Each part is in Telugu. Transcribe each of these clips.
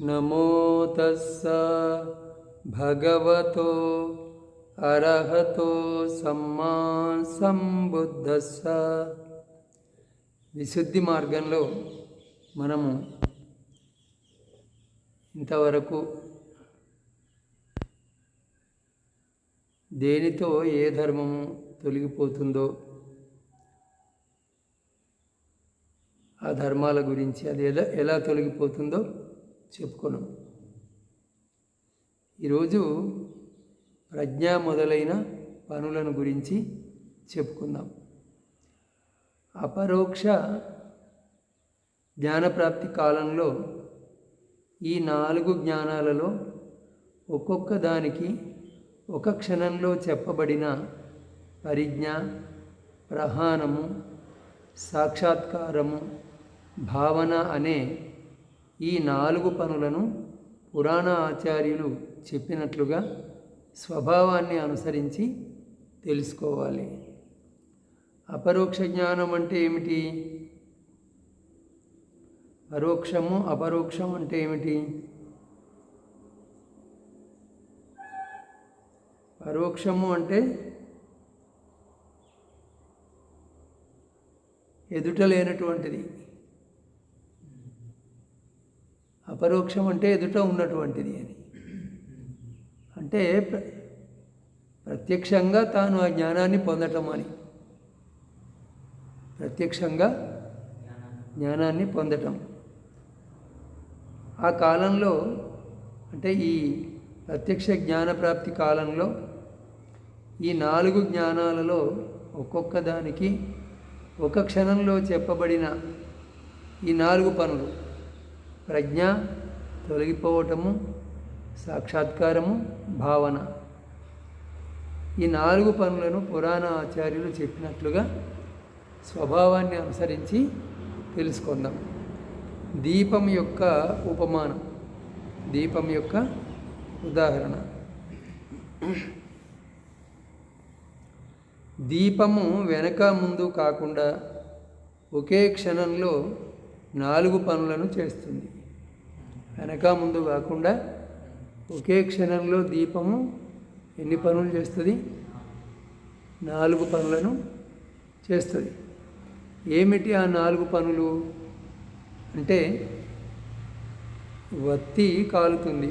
నమో తస్స భగవతో అర్హతో సమ్మా సంబుద్ధస్స. విశుద్ధి మార్గంలో మనము ఇంతవరకు దేనితో ఏ ధర్మము తొలగిపోతుందో ఆ ధర్మాల గురించి అది ఎలా ఎలా తొలగిపోతుందో చెప్పుకున్నాం ఈరోజు ప్రజ్ఞ మొదలైన పనులను గురించి చెప్పుకుందాం. అపరోక్ష జ్ఞానప్రాప్తి కాలంలో ఈ నాలుగు జ్ఞానాలలో ఒక్కొక్క దానికి ఒక క్షణంలో చెప్పబడిన పరిజ్ఞ ప్రహానము సాక్షాత్కారము భావన అనే ఈ నాలుగు పనులను పురాణ ఆచార్యులు చెప్పినట్లుగా స్వభావాన్ని అనుసరించి తెలుసుకోవాలి. అపరోక్ష జ్ఞానం అంటే ఏమిటి? పరోక్షము అపరోక్షం అంటే ఏమిటి? పరోక్షము అంటే ఎదుట లేనటువంటిది. అపరోక్షం అంటే ఎదుట ఉన్నటువంటిది అని. అంటే ప్ర- ప్రత్యక్షంగా తాను ఆ జ్ఞానాన్ని పొందటం అని. ప్రత్యక్షంగా జ్ఞానాన్ని పొందటం. ఆ కాలంలో అంటే ఈ ప్రత్యక్ష జ్ఞానప్రాప్తి కాలంలో ఈ నాలుగు జ్ఞానాలలో ఒక్కొక్క దానికి ఒక క్షణంలో చెప్పబడిన ఈ నాలుగు పనులు. ప్రజ్ఞ తొలగిపోవటము సాక్షాత్కారము భావన. ఈ నాలుగు పనులను పురాణ ఆచార్యులు చెప్పినట్లుగా స్వభావాన్ని అనుసరించి తెలుసుకుందాం. దీపం యొక్క ఉపమానం దీపం యొక్క ఉదాహరణ. దీపము వెనక ముందు కాకుండా ఒకే క్షణంలో నాలుగు పనులను చేస్తుంది. వెనక ముందు కాకుండా ఒకే క్షణంలో దీపము ఎన్ని పనులు చేస్తుంది? నాలుగు పనులను చేస్తుంది. ఏమిటి ఆ నాలుగు పనులు? అంటే వత్తి కాలుతుంది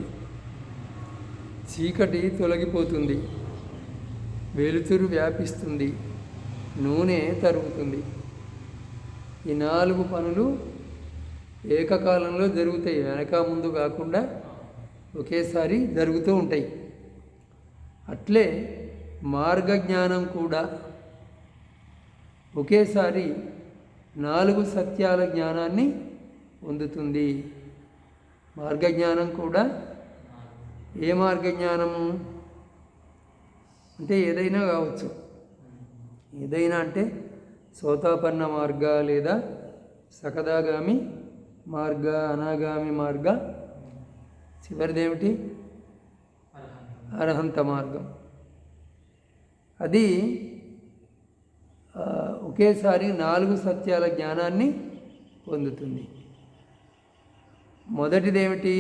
చీకటి తొలగిపోతుంది వెలుతురు వ్యాపిస్తుంది నూనె తరుగుతుంది. ఈ నాలుగు పనులు ఏకకాలంలో జరుగుతాయి. వెనక ముందు కాకుండా ఒకేసారి జరుగుతూ ఉంటాయి. అట్లే మార్గ జ్ఞానం కూడా ఒకేసారి నాలుగు సత్యాల జ్ఞానాన్ని పొందుతుంది. మార్గ జ్ఞానం కూడా ఏ మార్గ జ్ఞానము అంటే ఏదైనా కావచ్చు. ఏదైనా అంటే సోతాపన్న మార్గ లేదా సకదాగామి మార్గ అనాగామి మార్గ. చివరిదేమిటి అర్హంత మార్గం. అది ఒకేసారి నాలుగు సత్యాల జ్ఞానాన్ని పొందుతుంది. మొదటిదేమిటి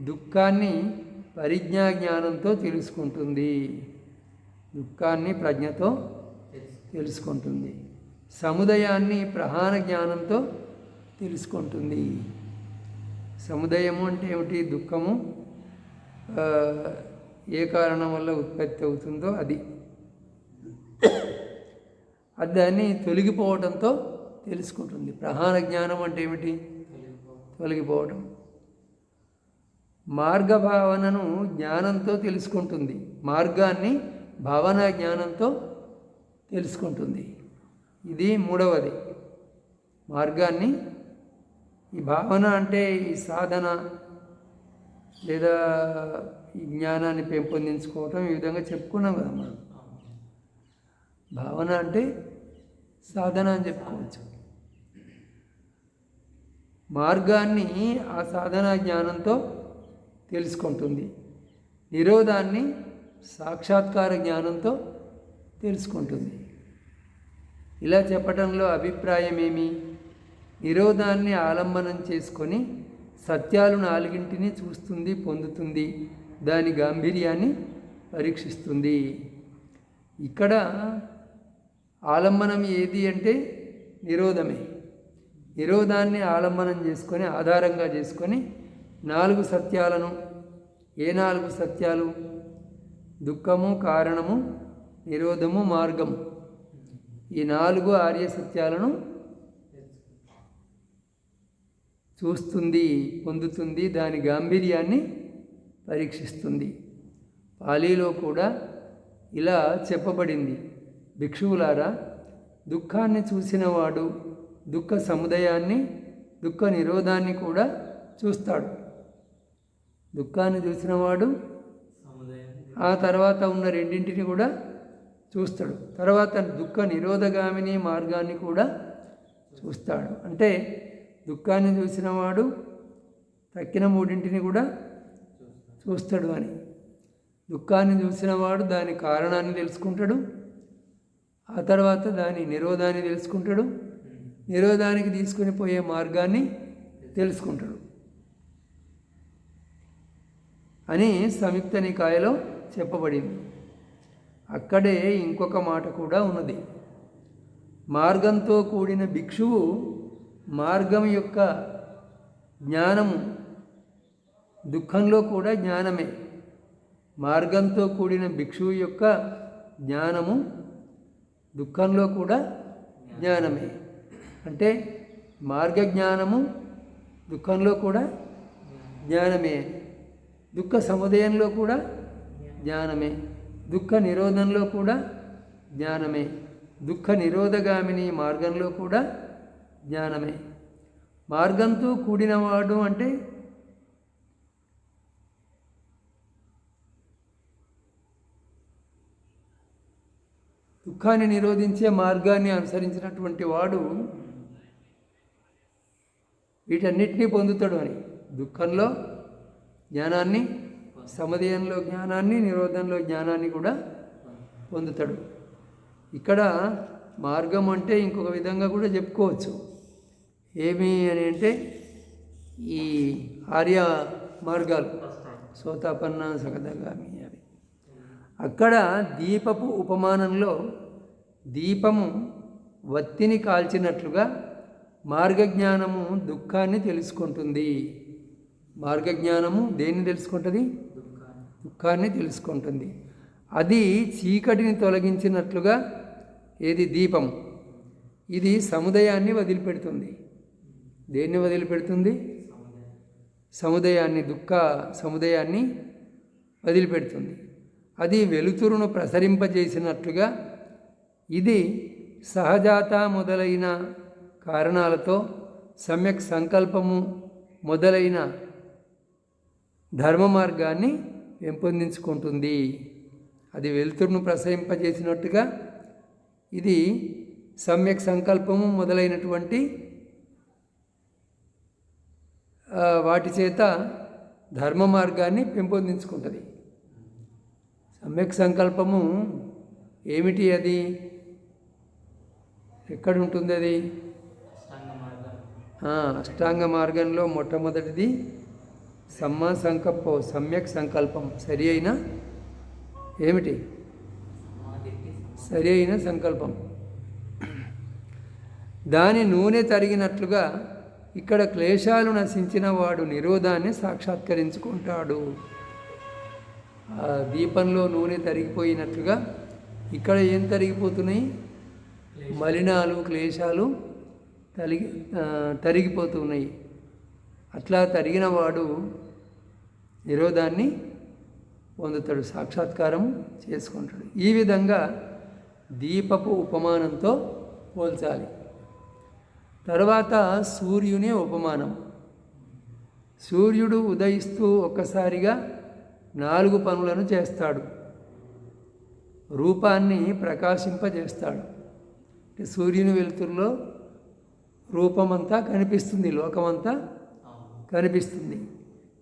దుఃఖాన్ని పరిజ్ఞా జ్ఞానంతో తెలుసుకుంటుంది. దుఃఖాన్ని ప్రజ్ఞతో తెలుసుకుంటుంది. సముదయాన్ని ప్రహాణ జ్ఞానంతో తెలుసుకుంటుంది. సముదయము అంటే ఏమిటి? దుఃఖము. ఏ కారణం వల్ల ఉత్పత్తి అవుతుందో అది. అది దాన్ని తొలగిపోవడంతో తెలుసుకుంటుంది. ప్రహార జ్ఞానం అంటే ఏమిటి? తొలగిపోవడం మార్గ భావనను జ్ఞానంతో తెలుసుకుంటుంది. మార్గాన్ని భావన జ్ఞానంతో తెలుసుకుంటుంది. ఇది మూడవది. మార్గాన్ని ఈ భావన అంటే ఈ సాధన లేదా ఈ జ్ఞానాన్ని పెంపొందించుకోవటం ఈ విధంగా చెప్పుకున్నాం కదా మనం. భావన అంటే సాధన అని చెప్పుకోవచ్చు. మార్గాన్ని ఆ సాధన జ్ఞానంతో తెలుసుకుంటుంది. నిరోధాన్ని సాక్షాత్కార జ్ఞానంతో తెలుసుకుంటుంది. ఇలా చెప్పడంలో అభిప్రాయం ఏమి నిరోధాన్ని ఆలంబనం చేసుకొని సత్యాలు నాలుగింటిని చూస్తుంది పొందుతుంది. దాని గాంభీర్యాన్ని పరీక్షిస్తుంది. ఇక్కడ ఆలంబనం ఏది అంటే నిరోధమే. నిరోధాన్ని ఆలంబనం చేసుకొని ఆధారంగా చేసుకొని నాలుగు సత్యాలను ఏ నాలుగు సత్యాలు? దుఃఖము కారణము నిరోధము మార్గము. ఈ నాలుగు ఆర్య సత్యాలను చూస్తుంది పొందుతుంది దాని గాంభీర్యాన్ని పరీక్షిస్తుంది. పాలీలో కూడా ఇలా చెప్పబడింది. భిక్షువులారా దుఃఖాన్ని చూసినవాడు దుఃఖ సముదయాన్ని దుఃఖ నిరోధాన్ని కూడా చూస్తాడు. దుఃఖాన్ని చూసినవాడు ఆ తర్వాత ఉన్న రెండింటిని కూడా చూస్తాడు. తర్వాత దుఃఖ నిరోధగామిని మార్గాన్ని కూడా చూస్తాడు. అంటే దుఃఖాన్ని చూసినవాడు తక్కిన మూడింటిని కూడా చూస్తాడు అని. దుఃఖాన్ని చూసినవాడు దాని కారణాన్ని తెలుసుకుంటాడు. ఆ తర్వాత దాని నిరోధాన్ని తెలుసుకుంటాడు. నిరోధానికి తీసుకొని పోయే మార్గాన్ని తెలుసుకుంటాడు. అని సంయుక్త నికాయలో చెప్పబడింది. అక్కడే ఇంకొక మాట కూడా ఉన్నది. మార్గంతో కూడిన భిక్షువు మార్గం యొక్క జ్ఞానము దుఃఖంలో కూడా జ్ఞానమే. మార్గంతో కూడిన భిక్షువు యొక్క జ్ఞానము దుఃఖంలో కూడా జ్ఞానమే. అంటే మార్గ జ్ఞానము దుఃఖంలో కూడా జ్ఞానమే. దుఃఖ సముదయంలో కూడా జ్ఞానమే. దుఃఖ నిరోధంలో కూడా జ్ఞానమే. దుఃఖ నిరోధగామిని మార్గంలో కూడా జ్ఞానమే. మార్గంతో కూడినవాడు అంటే దుఃఖాన్ని నిరోధించే మార్గాన్ని అనుసరించినటువంటి వాడు వీటన్నిటినీ పొందుతాడు అని. దుఃఖంలో జ్ఞానాన్ని సమదయంలో జ్ఞానాన్ని నిరోధంలో జ్ఞానాన్ని కూడా పొందుతాడు. ఇక్కడ మార్గం అంటే ఇంకొక విధంగా కూడా చెప్పుకోవచ్చు. ఏమి అని అంటే ఈ ఆర్య మార్గాలు. సోతాపన్న సగదగామి అవి. అక్కడ దీపపు ఉపమానంలో దీపము వత్తిని కాల్చినట్లుగా మార్గజ్ఞానము దుఃఖాన్ని తెలుసుకుంటుంది. మార్గజ్ఞానము దేన్ని తెలుసుకుంటుంది? దుఃఖాన్ని తెలుసుకుంటుంది. అది చీకటిని తొలగించినట్లుగా ఏది? దీపం ఇది సముదయాన్ని వదిలిపెడుతుంది. దేన్ని వదిలిపెడుతుంది? సముదయాన్ని దుఃఖ సముదయాన్ని వదిలిపెడుతుంది. అది వెలుతురును ప్రసరింపజేసినట్లుగా ఇది సహజాత మొదలైన కారణాలతో సమ్యక్ సంకల్పము మొదలైన ధర్మ మార్గాన్ని పెంపొందించుకుంటుంది. అది వెలుతురును ప్రసరింపజేసినట్టుగా ఇది సమ్యక్ సంకల్పము మొదలైనటువంటి వాటి చేత ధర్మ మార్గాన్ని పెంపొందించుకుంటుంది. సమ్యక్ సంకల్పము ఏమిటి అది? ఎక్కడ ఉంటుంది అది అష్టాంగ మార్గంలో మొట్టమొదటిది సమ్మ సంకల్పం సమ్యక్ సంకల్పం. సరి అయిన ఏమిటి? సరి అయిన సంకల్పం. దాని నూనె తరిగినట్లుగా ఇక్కడ క్లేశాలు నశించిన వాడు నిరోధాన్ని సాక్షాత్కరించుకుంటాడు. ఆ దీపంలో నూనె తరిగిపోయినట్లుగా ఇక్కడ ఏం తరిగిపోతున్నాయి? మలినాలు క్లేశాలు తరిగి తరిగిపోతున్నాయి. అట్లా తరిగిన వాడు నిరోధాన్ని పొందుతాడు సాక్షాత్కారం చేసుకుంటాడు. ఈ విధంగా దీపపు ఉపమానంతో పోల్చాలి. తర్వాత సూర్యుని ఉపమానం. సూర్యుడు ఉదయిస్తూ ఒక్కసారిగా నాలుగు పనులను చేస్తాడు. రూపాన్ని ప్రకాశింపజేస్తాడు. సూర్యుని వెలుతురులో రూపమంతా కనిపిస్తుంది లోకమంతా కనిపిస్తుంది.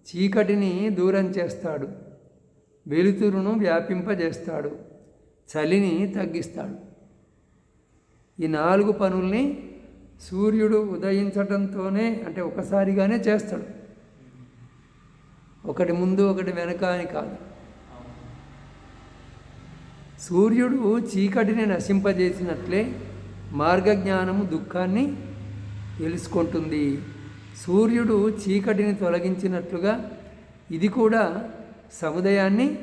చీకటిని దూరం చేస్తాడు. వెలుతురును వ్యాపింపజేస్తాడు. చలిని తగ్గిస్తాడు. ఈ నాలుగు పనుల్ని సూర్యుడు ఉదయించడంతోనే అంటే ఒకసారిగానే చేస్తాడు. ఒకటి ముందు ఒకటి వెనక అని కాదు. సూర్యుడు చీకటిని నశింపజేసినట్లే మార్గజ్ఞానము దుఃఖాన్ని తెలుసుకుంటుంది. సూర్యుడు చీకటిని తొలగించినట్లుగా ఇది కూడా సముదయాన్ని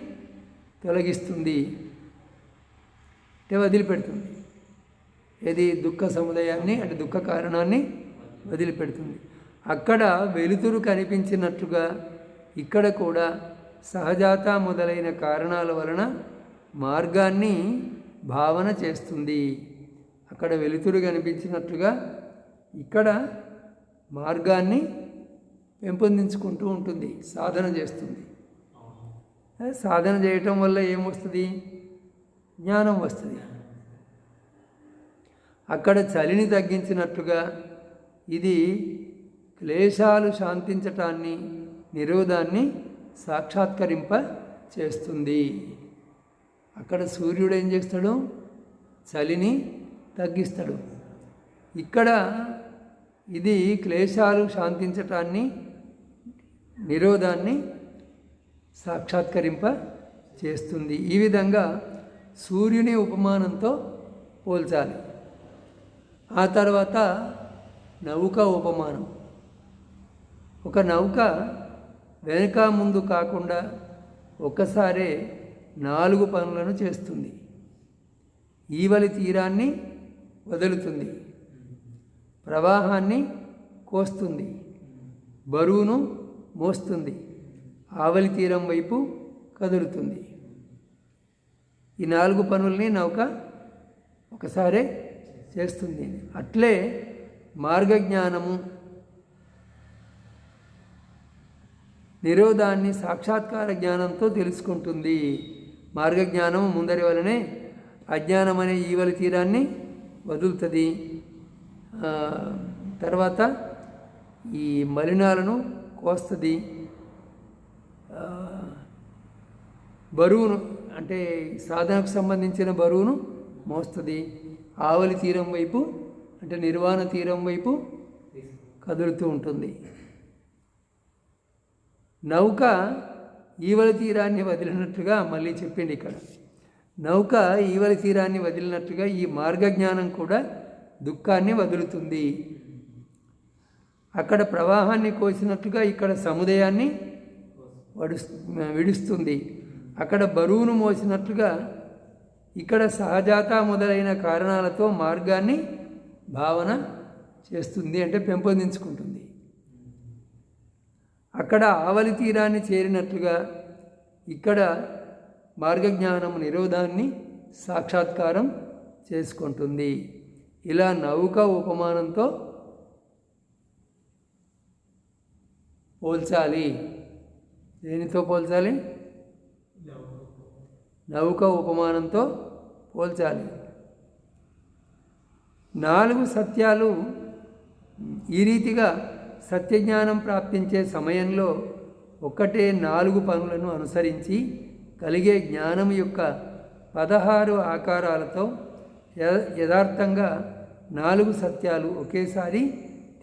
తొలగిస్తుంది. అంటే వదిలిపెడుతుంది. ఏది? దుఃఖ సముదయాన్ని అంటే దుఃఖ కారణాన్ని వదిలిపెడుతుంది. అక్కడ వెలుతురు కనిపించినట్లుగా ఇక్కడ కూడా సహజాత మొదలైన కారణాల వలన మార్గాన్ని భావన చేస్తుంది. అక్కడ వెలుతురు కనిపించినట్లుగా ఇక్కడ మార్గాన్ని పెంపొందించుకుంటూ ఉంటుంది సాధన చేస్తుంది. సాధన చేయటం వల్ల ఏమొస్తుంది? జ్ఞానం వస్తుంది. అక్కడ చలిని తగ్గించినట్లుగా ఇది క్లేశాలు శాంతించటాన్ని నిరోధాన్ని సాక్షాత్కరింప చేస్తుంది అక్కడ సూర్యుడు ఏం చేస్తాడు? చలిని తగ్గిస్తాడు. ఇక్కడ ఇది క్లేశాలు శాంతించటాన్ని నిరోధాన్ని సాక్షాత్కరింప చేస్తుంది ఈ విధంగా సూర్యుని ఉపమానంతో పోల్చాలి. ఆ తర్వాత నౌక ఉపమానం. ఒక నౌక వెనుక ముందు కాకుండా ఒక్కసారే నాలుగు పనులను చేస్తుంది. ఈవలి తీరాన్ని వదులుతుంది. ప్రవాహాన్ని కోస్తుంది. బరువును మోస్తుంది. ఆవలి తీరం వైపు కదులుతుంది. ఈ నాలుగు పనుల్ని నౌక ఒకసారే చేస్తుంది. అట్లే మార్గజ్ఞానము నిరోధాన్ని సాక్షాత్కార జ్ఞానంతో తెలుసుకుంటుంది. మార్గజ్ఞానము ముందరి వలనే అజ్ఞానం అనే ఈవలి తీరాన్ని వదులుతుంది. తర్వాత ఈ మలినాలను కోస్తుంది. బరువును అంటే సాధనకు సంబంధించిన బరువును మోస్తుంది. ఆవలి తీరం వైపు అంటే నిర్వాణ తీరం వైపు కదులుతూ ఉంటుంది. నౌక ఈవలి తీరాన్ని వదిలినట్టుగా మళ్ళీ చెప్పింది ఇక్కడ. నౌక ఈవలి తీరాన్ని వదిలినట్టుగా ఈ మార్గజ్ఞానం కూడా దుఃఖాన్ని వదులుతుంది. అక్కడ ప్రవాహాన్ని కోసినట్లుగా ఇక్కడ సముదయాన్ని వడుస్ విడుస్తుంది. అక్కడ బరువును మోసినట్లుగా ఇక్కడ సహజాత మొదలైన కారణాలతో మార్గాన్ని భావన చేస్తుంది అంటే పెంపొందించుకుంటుంది. అక్కడ ఆవలి తీరాన్ని చేరినట్లుగా ఇక్కడ మార్గజ్ఞానం నిరోధాన్ని సాక్షాత్కారం చేసుకుంటుంది. ఇలా నౌక ఉపమానంతో పోల్చాలి. దేనితో పోల్చాలి? నౌక ఉపమానంతో పోల్చాలి. నాలుగు సత్యాలు ఈ రీతిగా సత్యజ్ఞానం ప్రాప్తించే సమయంలో ఒక్కటే నాలుగు పనులను అనుసరించి కలిగే జ్ఞానం యొక్క పదహారు ఆకారాలతో యథార్థంగా నాలుగు సత్యాలు ఒకేసారి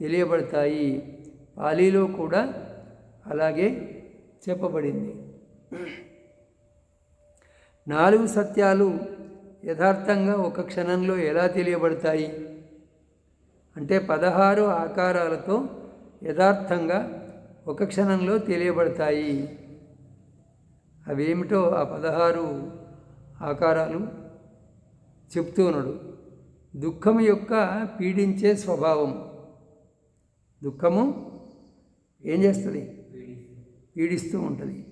తెలియబడతాయి. పాలీలో కూడా అలాగే చెప్పబడింది. నాలుగు సత్యాలు యథార్థంగా ఒక క్షణంలో ఎలా తెలియబడతాయి? అంటే పదహారు ఆకారాలతో యథార్థంగా ఒక క్షణంలో తెలియబడతాయి. అవేమిటో ఆ పదహారు ఆకారాలు చెప్తూ ఉన్నాడు. దుఃఖం యొక్క పీడించే స్వభావం. దుఃఖము ఏం చేస్తుంది? పీడిస్తూ. ఉంటుంది.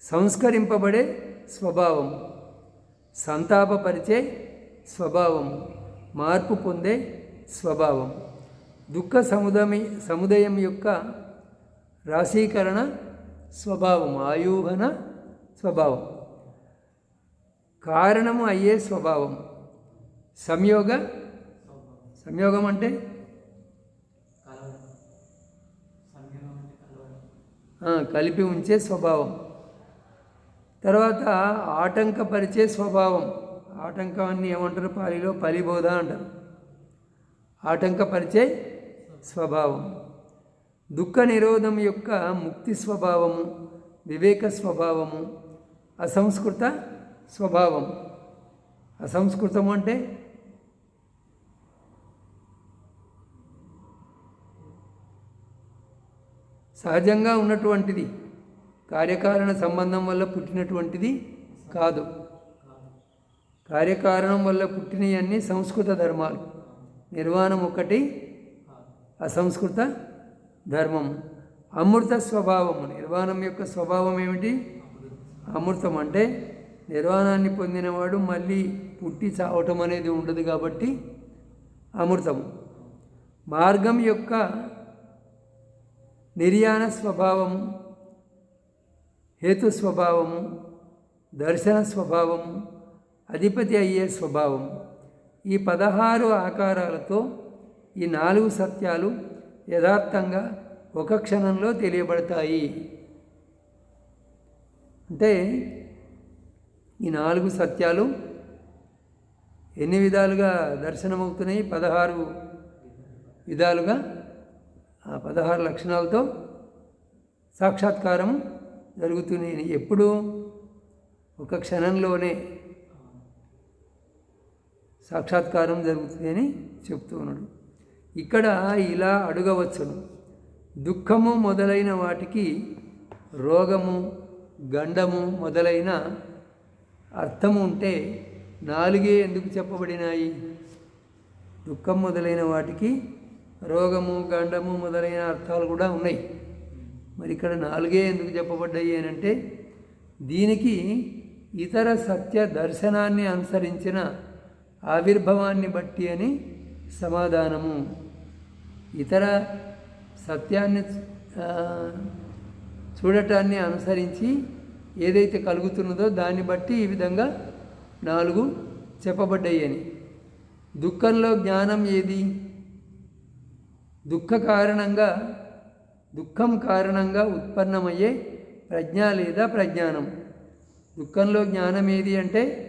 సంస్కరింపబడే స్వభావం. సంతాపపరిచే స్వభావం. మార్పు పొందే స్వభావం. దుఃఖ సముదమి సముదయం యొక్క రాశీకరణ స్వభావం. ఆయూహన స్వభావం. కారణము అయ్యే స్వభావం. సంయోగ సంయోగం అంటే? కలిపి ఉంచే స్వభావం. తర్వాత ఆటంకపరిచే స్వభావం. ఆటంకాన్ని ఏమంటారు? పాలిలో పలిబోధ అంటారు. ఆటంకపరిచే స్వభావం. దుఃఖ నిరోధం యొక్క ముక్తి స్వభావము వివేక స్వభావము అసంస్కృత స్వభావం. అసంస్కృతం అంటే? సహజంగా ఉన్నటువంటిది. కార్యకారణ సంబంధం వల్ల పుట్టినటువంటిది కాదు. కార్యకారణం వల్ల పుట్టినవన్నీ సంస్కృత ధర్మాలు. నిర్వాణం ఒకటి అసంస్కృత ధర్మం. అమృత స్వభావము. నిర్వాణం యొక్క స్వభావం ఏమిటి? అమృతం. అంటే నిర్వాణాన్ని పొందినవాడు మళ్ళీ పుట్టి చావటం అనేది ఉండదు కాబట్టి అమృతం. మార్గం యొక్క నిర్యాణ స్వభావము హేతు స్వభావము దర్శన స్వభావము అధిపతి అయ్యే స్వభావం ఈ పదహారు ఆకారాలతో ఈ నాలుగు సత్యాలు యథార్థంగా ఒక క్షణంలో తెలియబడతాయి. అంటే ఈ నాలుగు సత్యాలు ఎన్ని విధాలుగా దర్శనమవుతున్నాయి? పదహారు విధాలుగా ఆ పదహారు లక్షణాలతో సాక్షాత్కారం జరుగుతున్నాయి ఎప్పుడు ఒక క్షణంలోనే సాక్షాత్కారం జరుగుతుందని చెప్తూ ఉన్నాడు. ఇక్కడ ఇలా అడగవచ్చును. దుఃఖము మొదలైన వాటికి రోగము గండము మొదలైన అర్థము ఉంటే నాలుగే ఎందుకు చెప్పబడినాయి? దుఃఖం మొదలైన వాటికి రోగము గండము మొదలైన అర్థాలు కూడా ఉన్నాయి. మరి ఇక్కడ నాలుగే ఎందుకు చెప్పబడ్డాయి అని అంటే దీనికి ఇతర సత్య దర్శనాన్ని అనుసరించిన ఆవిర్భవాన్ని బట్టి అని సమాధానము. ఇతర సత్యాన్ని చూడటాన్ని అనుసరించి ఏదైతే కలుగుతున్నదో దాన్ని బట్టి ఈ విధంగా నాలుగు చెప్పబడ్డాయి అని. దుఃఖంలో జ్ఞానం ఏది? దుఃఖ కారణంగా దుఃఖం కారణంగా ఉత్పన్నమయ్యే ప్రజ్ఞ లేదా ప్రజ్ఞానం. దుఃఖంలో జ్ఞానం ఏది అంటే?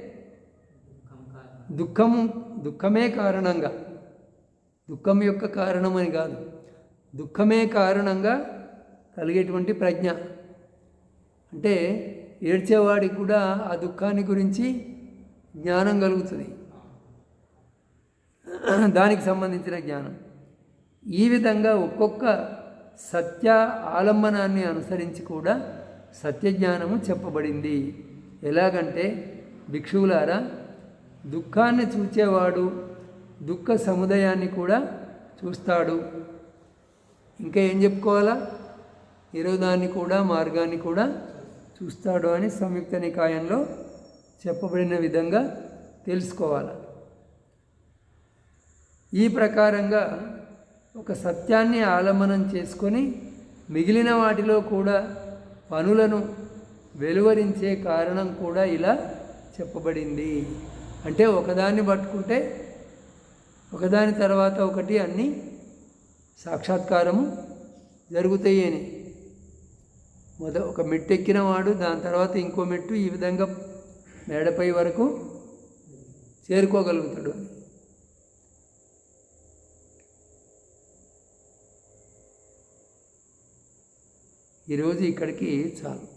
దుఃఖం దుఃఖమే కారణంగా. దుఃఖం యొక్క కారణం అని కాదు. దుఃఖమే కారణంగా కలిగేటువంటి ప్రజ్ఞ. అంటే ఏడ్చేవాడికి కూడా ఆ దుఃఖాన్ని గురించి జ్ఞానం కలుగుతుంది. దానికి సంబంధించిన జ్ఞానం. ఈ విధంగా ఒక్కొక్క సత్య ఆలంబనాన్ని అనుసరించి కూడా సత్యజ్ఞానము చెప్పబడింది. ఎలాగంటే భిక్షువులారా దుఃఖాన్ని చూచేవాడు దుఃఖ సముదయాన్ని కూడా చూస్తాడు. ఇంకా ఏం చెప్పుకోవాలా? నిరోధాన్ని కూడా మార్గాన్ని కూడా చూస్తాడు అని సంయుక్త నికాయంలో చెప్పబడిన విధంగా తెలుసుకోవాలి? ఈ ప్రకారంగా ఒక సత్యాన్ని ఆలంబనం చేసుకొని మిగిలిన వాటిలో కూడా పనులను వెలువరించే కారణం కూడా ఇలా చెప్పబడింది. అంటే ఒకదాన్ని పట్టుకుంటే ఒకదాని తర్వాత ఒకటి అన్నీ సాక్షాత్కారము జరుగుతాయి అని మొద ఒక మెట్టు వాడు దాని తర్వాత ఇంకో మెట్టు ఈ విధంగా మేడపై వరకు చేరుకోగలుగుతాడు ఈరోజు ఇక్కడికి చాలు